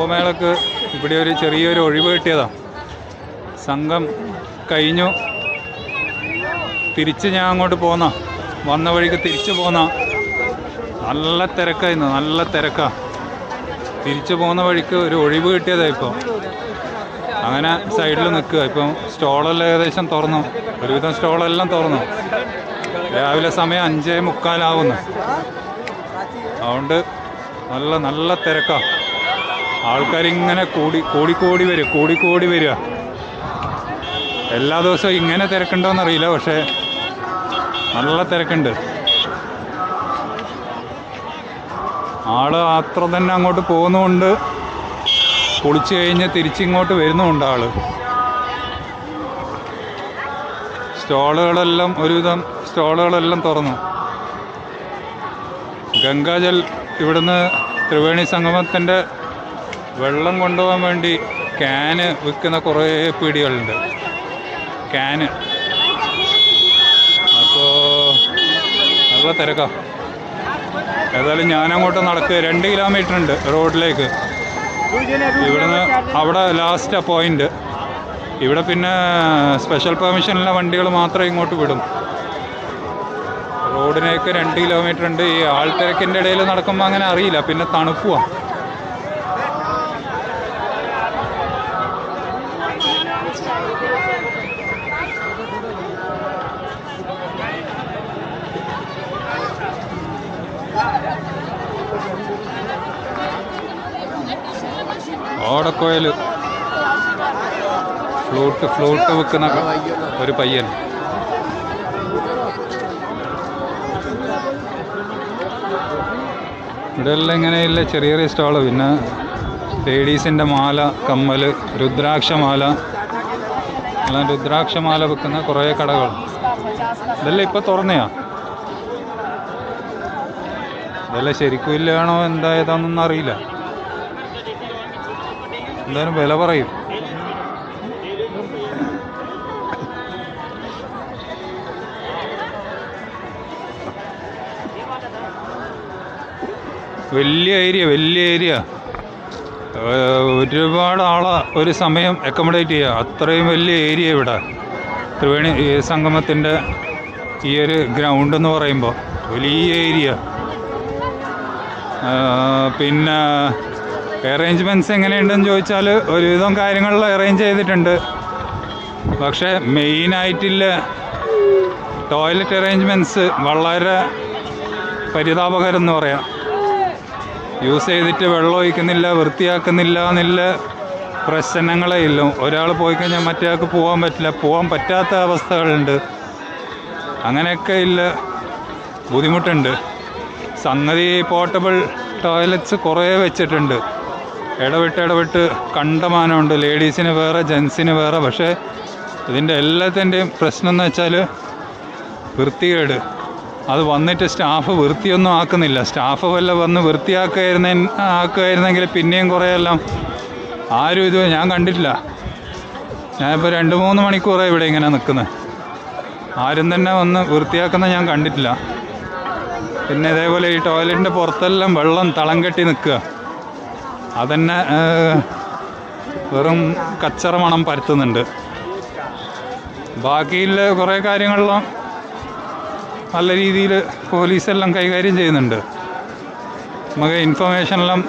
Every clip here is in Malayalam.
കുംഭമേളക്ക് ഇവിടെ ഒരു ചെറിയൊരു ഒഴിവ് കിട്ടിയതാണ് സംഘം കഴിഞ്ഞു. തിരിച്ച് ഞാൻ അങ്ങോട്ട് പോന്ന. വന്ന വഴിക്ക് തിരിച്ചു പോന്ന. നല്ല തിരക്കായിരുന്നു നല്ല തിരക്കാ. തിരിച്ചു പോകുന്ന വഴിക്ക് ഒരു ഒഴിവ് കിട്ടിയതാണ് ഇപ്പോൾ അങ്ങനെ സൈഡിൽ നിൽക്കുക. ഇപ്പം സ്റ്റോളെല്ലാം ഏകദേശം തുറന്നു. ഒരുവിധം സ്റ്റോളെല്ലാം തുറന്നു. രാവിലെ സമയം അഞ്ചേ മുക്കാലാവുന്നു. അതുകൊണ്ട് നല്ല നല്ല തിരക്കാ. ആൾക്കാരിങ്ങനെ കൂടി കൂടിക്കൂടി വരും കൂടിക്കൂടി വരിക. എല്ലാ ദിവസവും ഇങ്ങനെ തിരക്കുണ്ടോയെന്നറിയില്ല പക്ഷേ നല്ല തിരക്കുണ്ട്. ആൾ അത്ര തന്നെ അങ്ങോട്ട് പോകുന്നുമുണ്ട്. കുളിച്ച് കഴിഞ്ഞ് തിരിച്ചിങ്ങോട്ട് വരുന്നുമുണ്ട് ആൾ. സ്റ്റോളുകളെല്ലാം ഒരുവിധം സ്റ്റോളുകളെല്ലാം തുറന്നു. ഗംഗാജൽ ഇവിടുന്ന് ത്രിവേണി സംഗമത്തിന്റെ വെള്ളം കൊണ്ടുപോകാൻ വേണ്ടി ക്യാന് വിൽക്കുന്ന കുറേ പീടികളുണ്ട് ക്യാന് അപ്പോൾ നല്ല തിരക്കാം. ഏതായാലും ഞാനങ്ങോട്ട് നടക്കുക രണ്ട് കിലോമീറ്റർ ഉണ്ട് റോഡിലേക്ക് ഇവിടുന്ന് അവിടെ ലാസ്റ്റ് പോയിന്റ് ഇവിടെ പിന്നെ സ്പെഷ്യൽ പെർമിഷനുള്ള വണ്ടികൾ മാത്രമേ ഇങ്ങോട്ട് വിടും. റോഡിനേക്ക് രണ്ട് കിലോമീറ്റർ ഉണ്ട്. ഈ ആൾത്തിരക്കിന്റെ ഇടയിൽ നടക്കുമ്പോൾ അങ്ങനെ അറിയില്ല. പിന്നെ തണുപ്പുവാ. ഓടക്കോയിൽ. ഫ്ലൂട്ട് ഫ്ലൂട്ട് വെക്കുന്ന ഒരു പയ്യൻ. ഇവിടെ എല്ലാം ഇങ്ങനെയില്ല? ചെറിയ ചെറിയ സ്റ്റാൾ. പിന്നെ ലേഡീസിന്റെ മാല കമ്മൽ രുദ്രാക്ഷമാല എല്ലാം രുദ്രാക്ഷമാല വെക്കുന്ന കുറേ കടകൾ. ഇതല്ല ഇപ്പോൾ തുറന്നയാ. ഇതെല്ലാം ശരിക്കും ഇല്ലാണോ? എന്താ ഏതാണെന്നൊന്നും അറിയില്ല. എന്തായാലും വില പറയും. വലിയ ഏരിയ വലിയ ഏരിയ. ഒരുപാട് ആളെ ഒരു സമയം അക്കോമഡേറ്റ് ചെയ്യുക. അത്രയും വലിയ ഏരിയ ഇവിടെ. ത്രിവേണി സംഗമത്തിന്റെ ഈ ഒരു ഗ്രൗണ്ട് എന്ന് പറയുമ്പോൾ വലിയ ഏരിയ പിന്നെ അറേഞ്ച്മെന്റ്സ് എങ്ങനെയുണ്ടെന്ന് ചോദിച്ചാൽ ഒരുവിധം കാര്യങ്ങളിൽ അറേഞ്ച് ചെയ്തിട്ടുണ്ട്. പക്ഷേ മെയിനായിട്ടില്ല ടോയ്ലറ്റ് അറേഞ്ച്മെന്റ്സ് വളരെ പരിതാപകരം എന്ന് പറയാം. യൂസ് ചെയ്തിട്ട് വെള്ളം ഒഴിക്കുന്നില്ല വൃത്തിയാക്കുന്നില്ല എന്നുള്ള പ്രശ്നങ്ങളേ ഇല്ല ഒരാൾ പോയി കഴിഞ്ഞാൽ മറ്റേ ആൾക്ക് പോകാൻ പറ്റില്ല. പോകാൻ പറ്റാത്ത അവസ്ഥകളുണ്ട്. അങ്ങനെയൊക്കെ ഇല്ല. ബുദ്ധിമുട്ടുണ്ട്. സംഗതി പോർട്ടബിൾ ടോയ്ലറ്റ്സ് കുറേ വെച്ചിട്ടുണ്ട്. ഇടവിട്ട് ഇടവിട്ട് കണ്ടമാനമുണ്ട്. ലേഡീസിന് വേറെ ജെൻസിന് വേറെ. പക്ഷേ ഇതിന്റെ എല്ലാത്തിന്റെയും പ്രശ്നം എന്ന് വെച്ചാൽ വൃത്തികേട്. അത് വന്നിട്ട് സ്റ്റാഫ് വൃത്തിയൊന്നും ആക്കുന്നില്ല. സ്റ്റാഫ് വല്ല വന്ന് വൃത്തിയാക്കുമായിരുന്ന ആക്കുമായിരുന്നെങ്കിൽ പിന്നെയും കുറേയെല്ലാം ആരും ഇത് ഞാൻ കണ്ടിട്ടില്ല. ഞാനിപ്പോൾ രണ്ട് മൂന്ന് മണിക്കൂറായി ഇവിടെ ഇങ്ങനെ നിൽക്കുന്നത് ആരും തന്നെ വന്ന് വൃത്തിയാക്കുന്ന ഞാൻ കണ്ടിട്ടില്ല. പിന്നെ ഇതേപോലെ ഈ ടോയ്ലറ്റിന്റെ പുറത്തെല്ലാം വെള്ളം തളം കെട്ടി നിൽക്കുക അതന്നെ വെറും കച്ചറ മണം പരത്തുന്നുണ്ട്. ബാക്കിയുള്ള കുറേ കാര്യങ്ങളെല്ലാം നല്ല രീതിയിൽ പോലീസെല്ലാം കൈകാര്യം ചെയ്യുന്നുണ്ട്. നമുക്ക് ഇൻഫർമേഷനെല്ലാം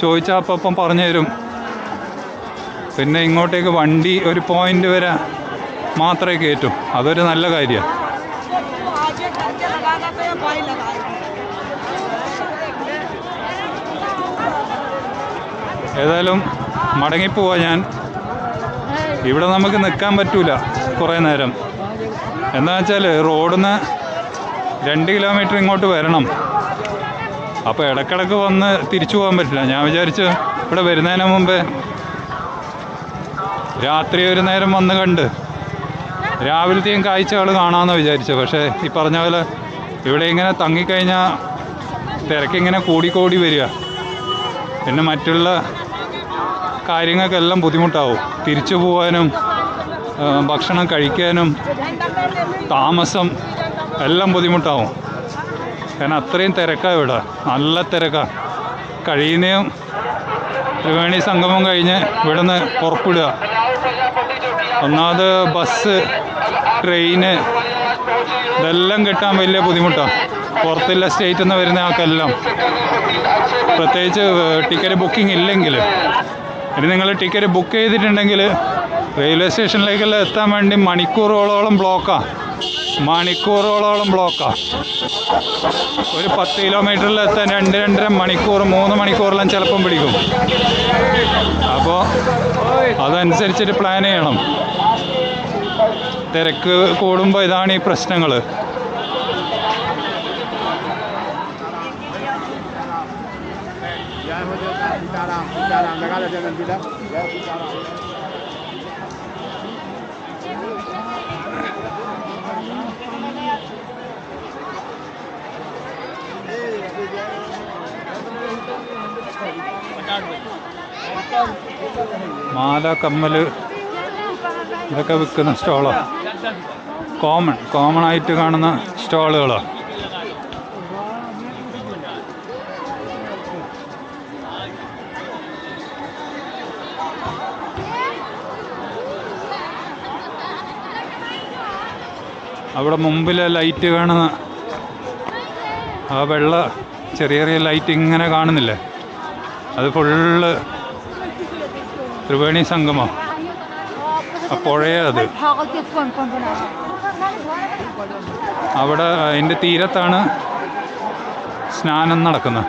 ചോദിച്ചാൽ അപ്പം അപ്പം പറഞ്ഞു തരും. പിന്നെ ഇങ്ങോട്ടേക്ക് വണ്ടി ഒരു പോയിന്റ് വരെ മാത്രമേ കയറ്റും. അതൊരു നല്ല കാര്യമാണ്. ഏതായാലും മടങ്ങിപ്പോവാ ഞാൻ. ഇവിടെ നമുക്ക് നിൽക്കാൻ പറ്റൂല കുറേ നേരം. എന്താ വെച്ചാൽ റോഡിൽ രണ്ട് കിലോമീറ്റർ ഇങ്ങോട്ട് വരണം. അപ്പോൾ ഇടക്കിടക്ക് വന്ന് തിരിച്ചു പോകാൻ പറ്റില്ല. ഞാൻ വിചാരിച്ച് ഇവിടെ വരുന്നതിന് മുമ്പേ രാത്രി ഒരു നേരം വന്ന് കണ്ട് രാവിലത്തെയും കാഴ്ചകൾ കാണാമെന്ന് വിചാരിച്ചു. പക്ഷേ ഈ പറഞ്ഞ പോലെ ഇവിടെ ഇങ്ങനെ തങ്ങിക്കഴിഞ്ഞാൽ തിരക്കിങ്ങനെ കൂടിക്കൂടി വരിക. പിന്നെ മറ്റുള്ള കാര്യങ്ങൾക്കെല്ലാം ബുദ്ധിമുട്ടാവും. തിരിച്ചു പോകാനും ഭക്ഷണം കഴിക്കാനും താമസം എല്ലാം ബുദ്ധിമുട്ടാവും. കാരണം അത്രയും തിരക്കാണ് ഇവിടെ. നല്ല തിരക്കാണ് കഴിയുന്നതും ത്രിവേണി സംഗമം കഴിഞ്ഞ് ഇവിടുന്ന് പുറപ്പെടുക. ഒന്നാമത് ബസ് ട്രെയിന് ഇതെല്ലാം കിട്ടാൻ വലിയ ബുദ്ധിമുട്ടാണ് പുറത്തുള്ള സ്റ്റേറ്റിൽ നിന്ന് വരുന്ന ആൾക്കെല്ലാം. പ്രത്യേകിച്ച് ടിക്കറ്റ് ബുക്കിംഗ് ഇല്ലെങ്കിൽ. ഇനി നിങ്ങൾ ടിക്കറ്റ് ബുക്ക് ചെയ്തിട്ടുണ്ടെങ്കിൽ റെയിൽവേ സ്റ്റേഷനിലേക്കെല്ലാം എത്താൻ വേണ്ടി മണിക്കൂറുകളോളം ബ്ലോക്കാണ് മണിക്കൂറുകളോളം ബ്ലോക്കാണ് ഒരു പത്ത് കിലോമീറ്ററിലെത്താൻ രണ്ട് രണ്ടര മണിക്കൂർ മൂന്ന് മണിക്കൂറെല്ലാം ചിലപ്പം പിടിക്കും അപ്പോൾ അതനുസരിച്ചിട്ട് പ്ലാൻ ചെയ്യണം തിരക്ക് കൂടുമ്പോൾ ഇതാണ് ഈ പ്രശ്നങ്ങൾ മാല കമ്മൽ ഇതൊക്കെ വിൽക്കുന്ന സ്റ്റോളാണ് കോമൺ കോമൺ ആയിട്ട് കാണുന്ന സ്റ്റോളുകളാണ് അവിടെ മുമ്പിലെ ലൈറ്റ് കാണുന്ന ആ വെള്ള ചെറിയ ചെറിയ ലൈറ്റ് ഇങ്ങനെ കാണുന്നില്ലേ? അത് ഫുള്ള് ത്രിവേണി സംഗമം. അപ്പോഴേ അത്. അവിടെ അതിന്റെ തീരത്താണ് സ്നാനം നടക്കുന്നത്.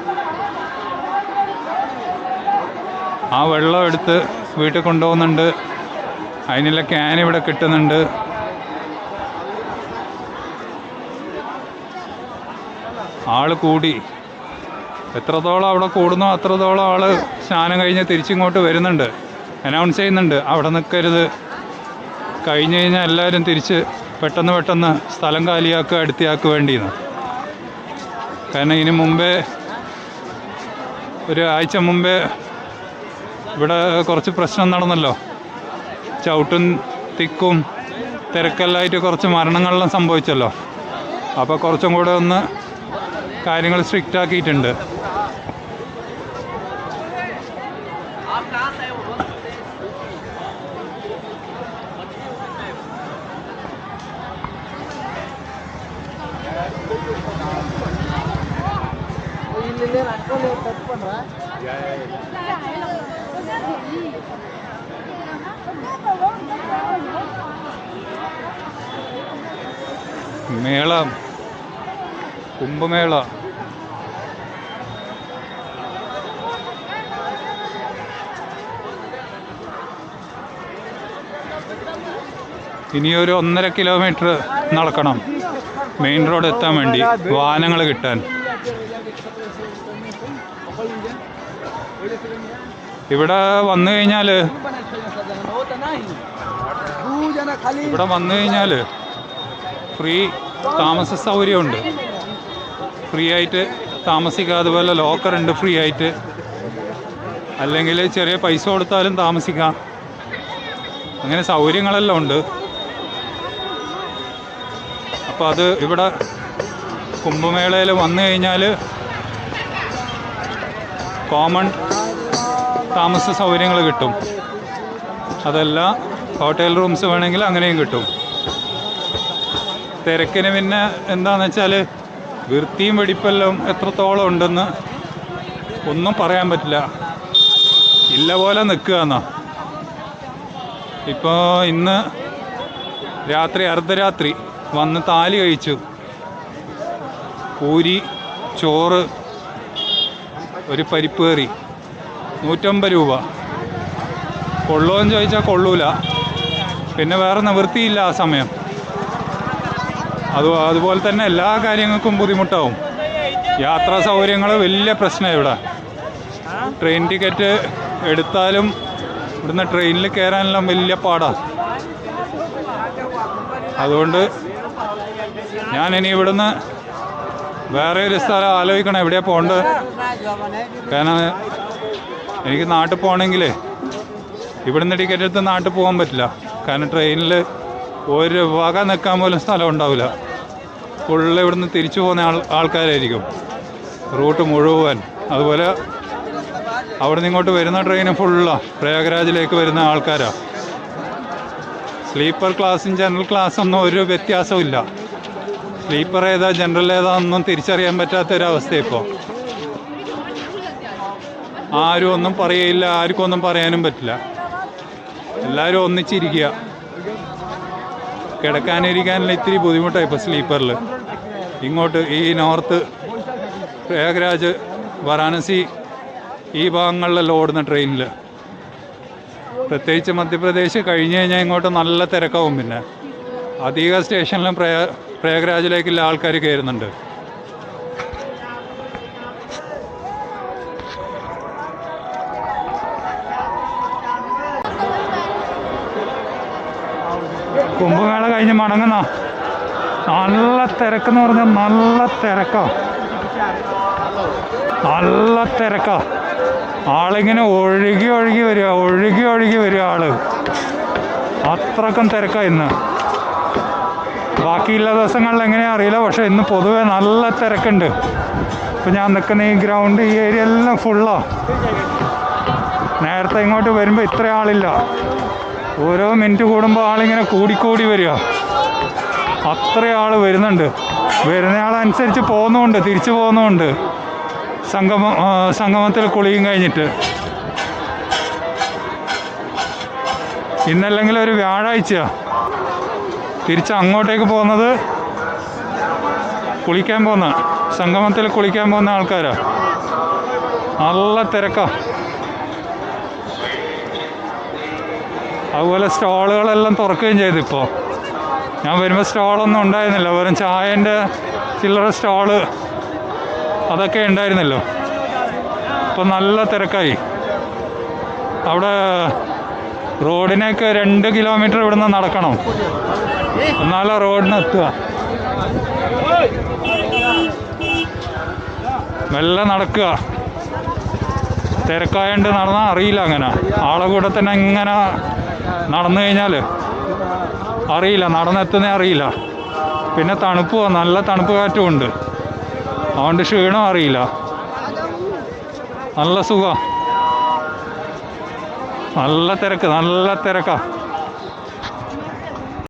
ആ വെള്ളം എടുത്ത് വീട്ടിൽ കൊണ്ടുപോകുന്നുണ്ട്. അതിനുള്ള ക്യാൻ ഇവിടെ കിട്ടുന്നുണ്ട്. ആൾ കൂടി. എത്രത്തോളം അവിടെ കൂടുന്നോ അത്രത്തോളം ആൾ സ്നാനം കഴിഞ്ഞ് തിരിച്ചിങ്ങോട്ട് വരുന്നുണ്ട്. അനൗൺസ് ചെയ്യുന്നുണ്ട്. അവിടെ നിൽക്കരുത് കഴിഞ്ഞ് കഴിഞ്ഞാൽ എല്ലാവരും തിരിച്ച് പെട്ടെന്ന് പെട്ടെന്ന് സ്ഥലം കാലിയാക്കുക അടുത്തയാക്കുക വേണ്ടിയെന്ന് കാരണം ഇതിന് മുമ്പേ ഒരു ആഴ്ച മുമ്പേ ഇവിടെ കുറച്ച് പ്രശ്നം നടന്നല്ലോ. ചവിട്ടും തിക്കും തിരക്കെല്ലായിട്ട് കുറച്ച് മരണങ്ങളെല്ലാം സംഭവിച്ചല്ലോ. അപ്പോൾ കുറച്ചും കൂടെ ഒന്ന് കാര്യങ്ങൾ സ്ട്രിക്റ്റ് ആക്കിയിട്ടുണ്ട്. 搭载我们。ಇಲ್ಲಿ ಅನ್ಕೊಂಡು ತಪ್ಕೊಂಡ್ರ ಮೇಳ ಕುಂಭಮೇಳ ഇനിയൊരു ഒന്നര കിലോമീറ്റർ നടക്കണം. മെയിൻ റോഡ് എത്താൻ വേണ്ടി വാഹനങ്ങൾ കിട്ടാൻ. ഇവിടെ വന്നു കഴിഞ്ഞാൽ ഇവിടെ വന്നു കഴിഞ്ഞാൽ ഫ്രീ താമസ സൗകര്യമുണ്ട്. ഫ്രീ ആയിട്ട് താമസിക്കാം അതുപോലെ ലോക്കറുണ്ട് ഫ്രീ ആയിട്ട്. അല്ലെങ്കിൽ ചെറിയ പൈസ കൊടുത്താലും താമസിക്കാം. അങ്ങനെ സൗകര്യങ്ങളെല്ലാം ഉണ്ട്. അപ്പോൾ അത് ഇവിടെ കുംഭമേളയിൽ വന്നു കഴിഞ്ഞാൽ കോമൺ താമസ സൗകര്യങ്ങൾ കിട്ടും. അതല്ല ഹോട്ടൽ റൂംസ് വേണമെങ്കിൽ അങ്ങനെയും കിട്ടും. തിരക്കിന് പിന്നെ എന്താണെന്ന് വെച്ചാൽ വൃത്തിയും വെടിപ്പെല്ലാം എത്രത്തോളം ഉണ്ടെന്ന് ഒന്നും പറയാൻ പറ്റില്ല. ഇല്ല പോലെ നിൽക്കുക എന്നാ. ഇപ്പോൾ ഇന്ന് രാത്രി അർദ്ധരാത്രി വന്ന് താലി കഴിച്ചു. പൂരി ചോറ് ഒരു പരിപ്പ് കറി നൂറ്റമ്പത് രൂപ. കൊള്ളുമെന്ന് ചോദിച്ചാൽ കൊള്ളൂല. പിന്നെ വേറെ നിവൃത്തിയില്ല ആ സമയം. അത് അതുപോലെ തന്നെ എല്ലാ കാര്യങ്ങൾക്കും ബുദ്ധിമുട്ടാവും. യാത്രാ സൗകര്യങ്ങൾ വലിയ പ്രശ്നമാണ് ഇവിടെ. ട്രെയിൻ ടിക്കറ്റ് എടുത്താലും ഇവിടുന്ന് ട്രെയിനിൽ കയറാനെല്ലാം വലിയ പാടാണ് അതുകൊണ്ട് ഞാൻ ഇനി ഇവിടുന്ന് വേറെ ഒരു സ്ഥലം ആലോചിക്കണം. എവിടെയാ പോകേണ്ടത്? കാരണം എനിക്ക് നാട്ടിൽ പോകണമെങ്കിലേ ഇവിടുന്ന് ടിക്കറ്റ് എടുത്ത് നാട്ടിൽ പോകാൻ പറ്റില്ല. കാരണം ട്രെയിനിൽ ഒരു വക നിൽക്കാൻ പോലും സ്ഥലം ഉണ്ടാവില്ല. ഫുള്ള് ഇവിടുന്ന് തിരിച്ചു പോകുന്ന ആൾ ആൾക്കാരായിരിക്കും. റൂട്ട് മുഴുവൻ. അതുപോലെ അവിടെ നിന്ന് ഇങ്ങോട്ട് വരുന്ന ട്രെയിൻ ഫുള്ളാണ് പ്രയാഗ്രാജിലേക്ക് വരുന്ന ആൾക്കാരാണ് സ്ലീപ്പർ ക്ലാസ്സും ജനറൽ ക്ലാസ്സൊന്നും ഒരു വ്യത്യാസവും ഇല്ല. സ്ലീപ്പർ ഏതാ ജനറൽ ഒന്നും തിരിച്ചറിയാൻ പറ്റാത്തൊരവസ്ഥ ഇപ്പോൾ ആരും ഒന്നും പറയില്ല ആർക്കും ഒന്നും പറയാനും പറ്റില്ല. എല്ലാവരും ഒന്നിച്ചിരിക്കുക കിടക്കാനിരിക്കാനുള്ള ഇത്തിരി ബുദ്ധിമുട്ടാണ് ഇപ്പോൾ സ്ലീപ്പറിൽ ഇങ്ങോട്ട് ഈ നോർത്ത് പ്രയാഗ്രാജ് വാരാണസി ഈ ഭാഗങ്ങളിലെല്ലാം ഓടുന്ന ട്രെയിനിൽ പ്രത്യേകിച്ച് മധ്യപ്രദേശ് കഴിഞ്ഞ് കഴിഞ്ഞാൽ ഇങ്ങോട്ട് നല്ല തിരക്കാവും പിന്നെ. അധിക സ്റ്റേഷനിലും പ്രയാ പ്രയാഗ്രാജിലേക്കുള്ള ആൾക്കാർ കയറുന്നുണ്ട്. കുംഭമേള കഴിഞ്ഞ് മടങ്ങുന്ന നല്ല തിരക്കെന്ന് പറഞ്ഞാൽ നല്ല തിരക്കാ. നല്ല തിരക്കാ. ആളിങ്ങനെ ഒഴുകി ഒഴുകി വരിക ഒഴുകി ഒഴുകി വരിക ആൾ. അത്രക്കും തിരക്കാ ഇന്ന്. ബാക്കിയുള്ള ദിവസങ്ങളിൽ എങ്ങനെയാ അറിയില്ല പക്ഷേ ഇന്ന് പൊതുവെ നല്ല തിരക്കുണ്ട്. ഇപ്പം ഞാൻ നിൽക്കുന്ന ഈ ഗ്രൗണ്ട് ഈ ഏരിയ എല്ലാം ഫുള്ളാണ് നേരത്തെ ഇങ്ങോട്ട് വരുമ്പോൾ ഇത്ര ആളില്ല. ഓരോ മിനിറ്റ് കൂടുമ്പോൾ ആളിങ്ങനെ കൂടിക്കൂടി വരിക. അത്ര ആൾ വരുന്നുണ്ട്. വരുന്ന ആളനുസരിച്ച് പോകുന്നുമുണ്ട് തിരിച്ചു പോകുന്നുമുണ്ട്. സംഗമ സംഗമത്തിൽ കുളിയും കഴിഞ്ഞിട്ട്. ഇന്നല്ലെങ്കിൽ ഒരു വ്യാഴാഴ്ചയാ. തിരിച്ച് അങ്ങോട്ടേക്ക് പോകുന്നത് കുളിക്കാൻ പോകുന്ന സംഗമത്തിൽ കുളിക്കാൻ പോകുന്ന ആൾക്കാരാ. നല്ല തിരക്കാ. അതുപോലെ സ്റ്റാളുകളെല്ലാം തുറക്കുകയും ചെയ്തു ഇപ്പോൾ ഞാൻ വരുമ്പോൾ സ്റ്റാളൊന്നും ഉണ്ടായിരുന്നില്ല. വെറും ചായന്റെ ചില്ലറ സ്റ്റാൾ അതൊക്കെ ഉണ്ടായിരുന്നല്ലോ. ഇപ്പം നല്ല തിരക്കായി. അവിടെ റോഡിനൊക്കെ രണ്ട് കിലോമീറ്റർ ഇവിടുന്ന് നടക്കണം. എന്നാലേ റോഡിന് എത്തുക. മെല്ലെ നടക്കുക. തിരക്കായോണ്ട് നടന്നാൽ അറിയില്ല അങ്ങനെ. ആളെ കൂടെ തന്നെ ഇങ്ങനെ നടന്നു കഴിഞ്ഞാൽ അറിയില്ല. നടന്നെത്തുന്നേ അറിയില്ല. പിന്നെ തണുപ്പ് നല്ല തണുപ്പ് കാറ്റും ഉണ്ട്. അതുകൊണ്ട് ക്ഷീണം അറിയില്ല. നല്ല സുഖം. നല്ല തിരക്ക്. നല്ല തിരക്കാ.